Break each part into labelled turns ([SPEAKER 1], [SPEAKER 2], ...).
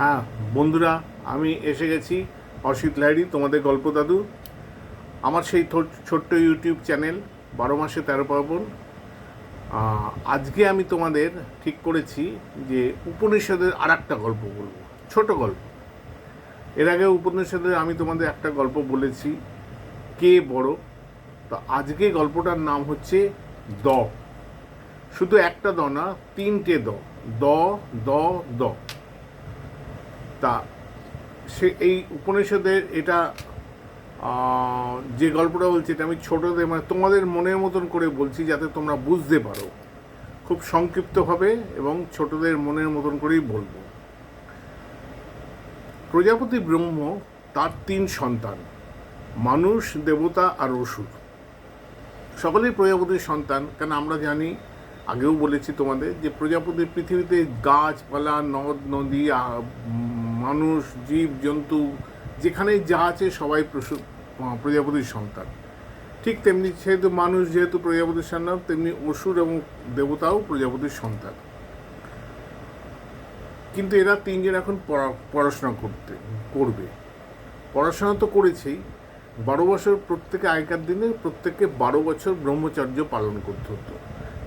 [SPEAKER 1] হ্যাঁ বন্ধুরা, আমি এসে গেছি, অসিত লাহিড়ি, তোমাদের গল্প দাদু। আমার সেই ছোট্ট ইউটিউব চ্যানেল, বারো মাসে তেরো পার্বণ। আজকে আমি তোমাদের ঠিক করেছি যে উপনিষদের আর একটা গল্প বলব, ছোট গল্প। এর আগে উপনিষদের আমি তোমাদের একটা গল্প বলেছি, কে বড়? তো আজকে গল্পটার নাম হচ্ছে দ। শুধু একটা দ না, তিনটে দ। দ দ দ। তা সে এই উপনিষদের এটা যে গল্পটা বলছি এটা আমি ছোটদের মানে তোমাদের মনের মতন করে বলছি যাতে তোমরা বুঝতে পারো। খুব সংক্ষিপ্তভাবে এবং ছোটদের মনের মতন করেই বলব। প্রজাপতি ব্রহ্ম তার তিন সন্তান, মানুষ, দেবতা আর অসুর। সকলেই প্রজাপতির সন্তান, কেন আমরা জানি, আগেও বলেছি তোমাদের, যে প্রজাপতির পৃথিবীতে গাছপালা, নদ, নদী মানুষ, জীব, জন্তু যেখানে যা আছে সবাই প্রজাপতির সন্তান। ঠিক তেমনি সেহেতু মানুষ যেহেতু প্রজাপতির সন্তান, তেমনি অসুর এবং দেবতাও প্রজাপতির সন্তান। কিন্তু এরা তিনজন এখন পড়া- পড়াশোনা করতে, করবে। পড়াশোনা তো করেছেই। বারো বছর প্রত্যেকে আগেকার দিনে প্রত্যেককে বারো বছর ব্রহ্মচর্য পালন করতে হতো।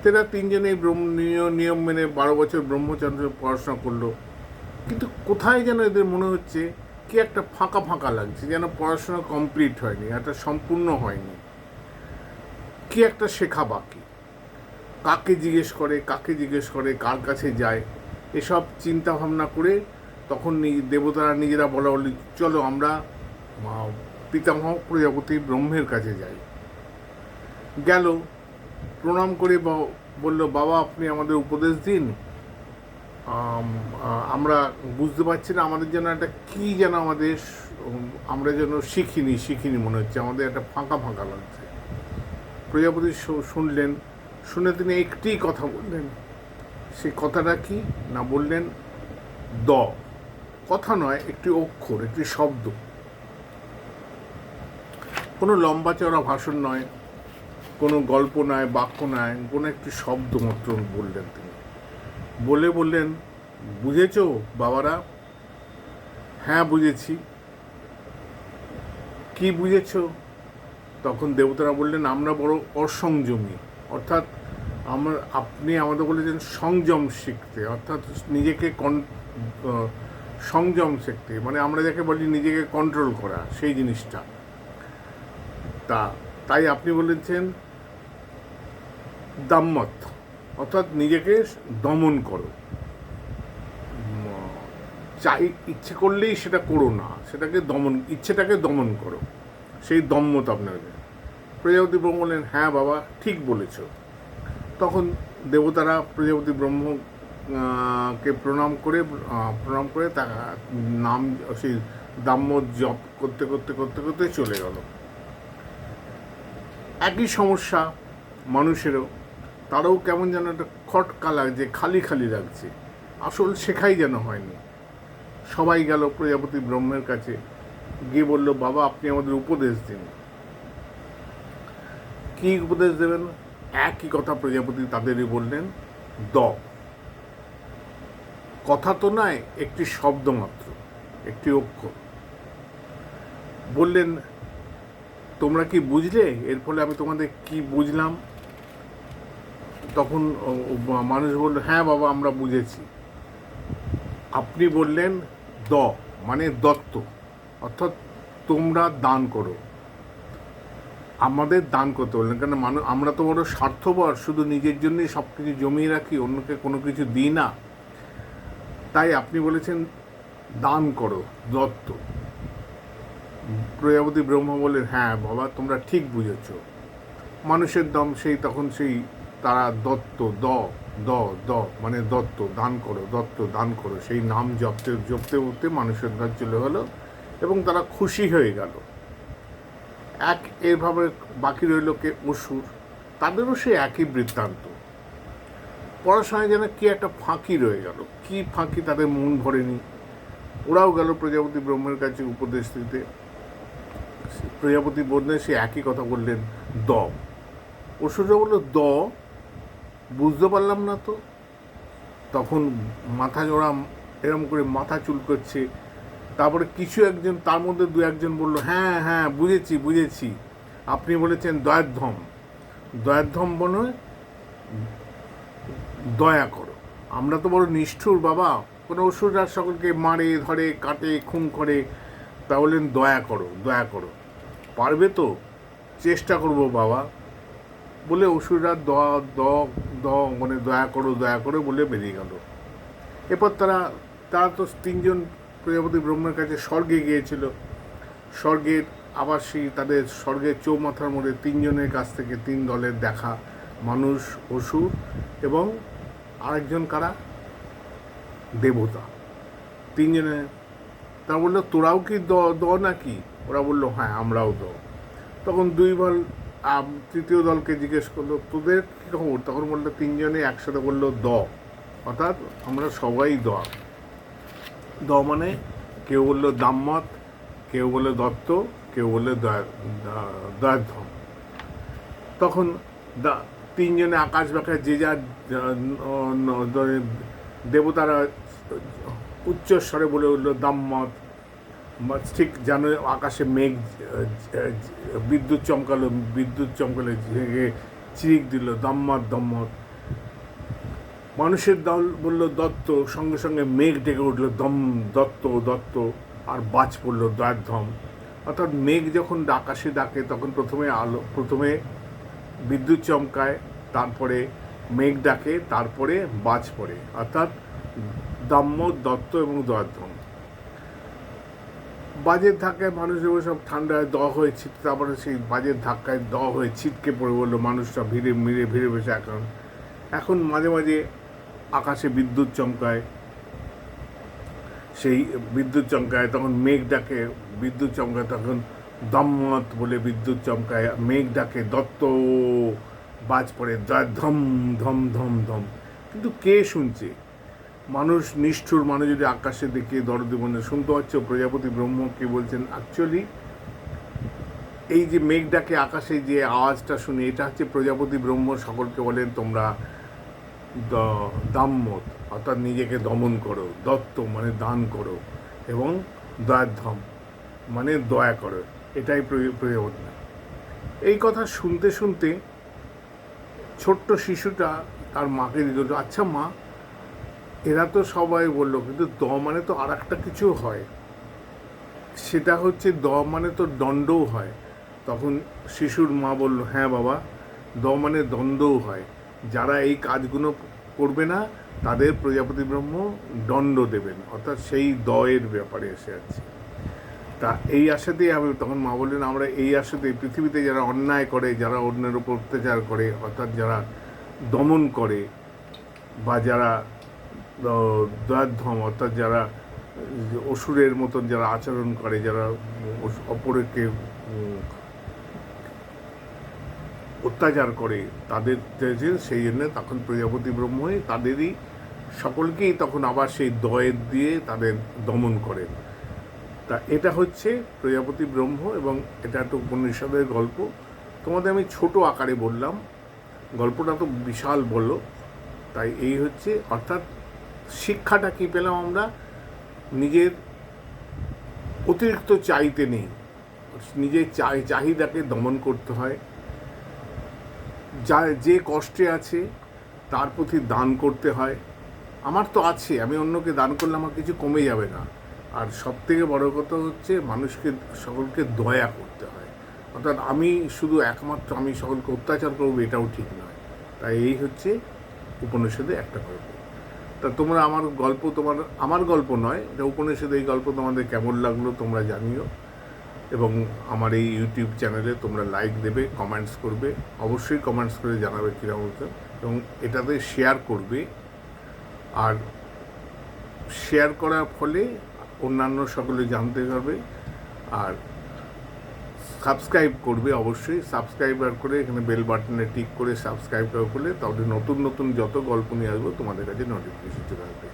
[SPEAKER 1] তো এরা তিনজনে ব্রহ্ম নিয়ম মেনে বারো বছর ব্রহ্মচর্য পড়াশোনা করল। কিন্তু কোথায় যেন এদের মনে হচ্ছে কি একটা ফাঁকা ফাঁকা লাগছে, যেন পড়াশোনা কমপ্লিট হয়নি, একটা সম্পূর্ণ হয়নি। কি একটা শেখা বাকি? কাকে জিজ্ঞেস করে, কাকে জিজ্ঞেস করে, কার কাছে যায়? এসব চিন্তা ভাবনা করে তখন দেবতারা নিজেরা বলা বলি চলো আমরা পিতামহ প্রজাপতি ব্রহ্মের কাছে যাই। গেল, প্রণাম করে বলল, বাবা, আপনি আমাদের উপদেশ দিন। আমরা বুঝতে পারছি না আমাদের যেন একটা কী যেন আমাদের আমরা যেন শিখিনি শিখিনি মনে হচ্ছে, আমাদের একটা ফাঁকা ফাঁকা লাগছে। প্রজাপতি শুনলেন, শুনে তিনি একটি কথা বললেন। সেই কথাটা কি? না বললেন, দ। কথা নয়, একটি অক্ষর, একটি শব্দ। কোনো লম্বা চড়া ভাষণ নয়, কোনো গল্প নয়, বাক্য নয়, কোনো একটি শব্দ মাত্র বললেন তিনি। বলে বললেন, বুঝেছ বাবারা? হ্যাঁ বুঝেছি। কি বুঝেছ? তখন দেবতারা বললেন, আমরা বড় অসংযমী। অর্থাৎ আমার, আপনি আমাদের বলেছেন সংযম শিখতে, অর্থাৎ নিজেকে কন সংযম শিখতে মানে আমরা যাকে বলি নিজেকে কন্ট্রোল করা, সেই জিনিসটা। তা, তাই আপনি বলেছেন দাম্মত অর্থাৎ নিজেকে দমন করো। চাই, ইচ্ছে করলেই সেটা করো না, সেটাকে দমন, ইচ্ছেটাকে দমন করো। সেই দম্মত আপনাকে। প্রজাপতি ব্রহ্ম বললেন হ্যাঁ বাবা, ঠিক বলেছ। তখন দেবতারা প্রজাপতি ব্রহ্ম কে প্রণাম করে প্রণাম করে তা নাম, সেই দাম্য জপ করতে করতে করতে করতে চলে গেল। একই সমস্যা মানুষেরও। তারাও কেমন যেন একটা খটকা লাগছে খালি খালি লাগছে। আসল শেখাই যেন হয়নি। সবাই গেল প্রজাপতি ব্রহ্মের কাছে, গিয়ে বলল, বাবা, আপনি আমাদের উপদেশ দিন। কি উপদেশ দেবেন? একই কথা প্রজাপতি তাদেরই বললেন দ কথা তো নয়, একটি শব্দ মাত্র, একটি অক্ষর। বললেন, তোমরা কি বুঝলে? এর ফলে আমি তোমাদের কি বুঝলাম? তখন মানুষ বলল হ্যাঁ বাবা, আমরা বুঝেছি। আপনি বললেন, দ মানে দত্ত। অর্থাৎ তোমরা দান করো। আমাদের দান করতে বললেন। কারণ মানুষ আমরা তো বড় স্বার্থপর, শুধু নিজের জন্যই সব কিছু জমিয়ে রাখি, অন্যকে কোনো কিছু দিই না। তাই আপনি বলেছেন, দান করো, দত্ত। প্রজাপতি ব্রহ্ম বললেন হ্যাঁ বাবা, তোমরা ঠিক বুঝেছ। মানুষের দম সেই, তখন সেই তারা দত্ত, দ দ দ মানে দত্ত, দান করো, দত্ত, দান করো। সেই নাম জপতে জপতে, উঠতে মানুষের দান চলে গেলো এবং তারা খুশি হয়ে গেল। এক, এভাবে বাকি রইল কে? অসুর তাদেরও সে একই বৃত্তান্ত। পড়াশোনায় যেন কি একটা ফাঁকি রয়ে গেল। কি ফাঁকি তাদের মন ভরেনি। ওরাও গেল প্রজাপতি ব্রহ্মের কাছে উপদেশ দিতে। প্রজাপতি বললেন, সে একই কথা বললেন, দ। অসুররা বলল, দ? বুঝতে পারলাম না তো। তখন মাথা জোড়া এরকম করে মাথা চুল করছে। তারপরে কিছু একজন, তার মধ্যে দু একজন বলল হ্যাঁ হ্যাঁ বুঝেছি বুঝেছি। আপনি বলেছেন দয়াধ্বম দয়াধ্বম বলে দয়া করো। আমরা তো বড় নিষ্ঠুর বাবা। কোনো অসুররা সকলকে মারে, ধরে, কাটে, খুন করে তা বললেন দয়া করো দয়া করো। পারবে তো? চেষ্টা করব বাবা। বলে অসুররা দ দ দ মানে দয়া করো দয়া করো বলে বেরিয়ে গেল। এরপর তারা তারা তো তিনজন প্রজাপতি ব্রহ্মের কাছে স্বর্গে গিয়েছিল। স্বর্গের আবার সেই তাদের স্বর্গের চৌমাথার মধ্যে তিনজনের কাছ থেকে তিন দলের দেখা, মানুষ অসুর এবং আরেকজন কারা? দেবতা। তিনজনে, তারা বলল, তোরাও কি দ দ নাকি? ওরা বলল হ্যাঁ আমরাও দ। তখন দুই বল তৃতীয় দলকে জিজ্ঞেস করল, তোদের কী খবর তখন বলল, তিনজনে একসাথে বলল দ। অর্থাৎ আমরা সবাই দ। দ মানে কেউ বলল দাম্মত, কেউ বলল দত্ত, কেউ বলল দয়া, দা- দয়াধ্বম তখন দা, তিনজনে আকাশ বাঁকা, যে যার দেবতারা উচ্চস্বরে বলে উঠল, দাম্মত ঠিক যেন আকাশে মেঘ বিদ্যুৎ চমকালো, বিদ্যুৎ চমকালে জেগে চিরিক দিল দম্মত দম্মত মানুষের দল বলল, দত্ত। সঙ্গে সঙ্গে মেঘ ডেকে উঠল, দম, দত্ত দত্ত। আর বাজ পড়ল দয়াধ্বম অর্থাৎ মেঘ যখন আকাশে ডাকে, তখন প্রথমে আলো, প্রথমে বিদ্যুৎ চমকায়, তারপরে মেঘ ডাকে, তারপরে বাজ পড়ে। অর্থাৎ দাম্য দত্ত এবং দয়াধ্বম বাজের ধাক্কায় মানুষ এবার সব ঠান্ডায় দ হয়ে ছিট তারপরে সেই বাজের ধাক্কায় দ হয়ে ছিটকে পড়ে বলল মানুষটা ভিড়ে মিড়ে ভিড়ে বসে এখন। এখন মাঝে মাঝে আকাশে বিদ্যুৎ চমকায়। সেই বিদ্যুৎ চমকায়, তখন মেঘ ডাকে, বিদ্যুৎ চমকায়, তখন দম্মত বলে বিদ্যুৎ চমকায়, মেঘ ডাকে, দত্ত বাজ পড়ে ধম ধম ধম ধম। কিন্তু কে শুনছে? মানুষ নিষ্ঠুর মানুষ যদি আকাশে দেখে দরদি মনে শুনতে পাচ্ছ, প্রজাপতি ব্রহ্ম কি বলছেন অ্যাকচুয়ালি এই যে মেঘ ডাকে আকাশে যে আওয়াজটা শুনে, এটা হচ্ছে প্রজাপতি ব্রহ্ম সকলকে বলেন, তোমরা দাম্মত, অর্থাৎ নিজেকে দমন করো, দত্ত মানে দান করো এবং দয়াধ্বম মানে দয়া করো। এটাই প্রয়- প্রয়োজন এই কথা শুনতে শুনতে ছোট্ট শিশুটা তার মাকে দিল আচ্ছা মা এরা তো সবাই বলল, কিন্তু দ মানে তো আর একটা কিছু হয়। সেটা হচ্ছে দ মানে তো দণ্ডও হয়। তখন শিশুর মা বলল হ্যাঁ বাবা, দ মানে দ্বন্দ্বও হয়। যারা এই কাজগুলো করবে না, তাদের প্রজাপতি ব্রহ্ম দণ্ড দেবেন। অর্থাৎ সেই দয়ের ব্যাপারে এসে আছে। তা এই আশাতেই আমি তখন মা বললেন, আমরা এই আশাতে পৃথিবীতে যারা অন্যায় করে, যারা অন্যের উপর অত্যাচার করে, অর্থাৎ যারা দমন করে বা যারা দ- দয়াধ্বম অর্থাৎ যারা, অসুরের মতন যারা আচরণ করে, যারা অপরকে অত্যাচার করে, তাদের সেই জন্য তখন প্রজাপতি ব্রহ্মই তাদেরই সকলকেই তখন আবার সেই দয়ের দিয়ে তাদের দমন করেন। তা এটা হচ্ছে প্রজাপতি ব্রহ্ম এবং এটা একটা উপনিষদের গল্প। তোমাদের আমি ছোট আকারে বললাম, গল্পটা তো বিশাল বলল তাই এই হচ্ছে, অর্থাৎ শিক্ষাটা কি পেলাম আমরা? নিজের অতিরিক্ত চাইতে নেই। নিজের চাই চাহিদাকে দমন করতে হয়। যা, যে কষ্টে আছে, তার প্রতি দান করতে হয়। আমার তো আছে, আমি অন্যকে দান করলে আমার কিছু কমে যাবে না। আর সব থেকে বড় কথা হচ্ছে, মানুষকে, সকলকে দয়া করতে হয়। অর্থাৎ আমি শুধু একমাত্র, আমি সকলকে অত্যাচার করব, এটাও ঠিক নয়। তাই এই হচ্ছে উপনিষদে একটা গল্প। তা তোমরা আমার গল্প, তোমার, আমার গল্প নয়, এটা উপনিষদে এই গল্প তোমাদের কেমন লাগল তোমরা জানিও। এবং আমার এই ইউটিউব চ্যানেলে তোমরা লাইক দেবে কমেন্টস করবে, অবশ্যই কমেন্টস করে জানাবে কীরকম এবং এটাতে শেয়ার করবে। আর শেয়ার করার ফলে অন্যান্য সকলে জানতে পারবে। আর সাবস্ক্রাইব করবে অবশ্যই। সাবস্ক্রাইবার করে এখানে বেল বাটনে টিক করে সাবস্ক্রাইব করলে তাহলে নতুন নতুন যত গল্প নিয়ে আসব তোমাদের কাছে নোটিফিকেশন চলে আসবে।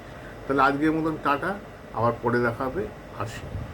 [SPEAKER 1] তাহলে আজকের মতন টাটা, আবার পরে দেখা হবে। আসি।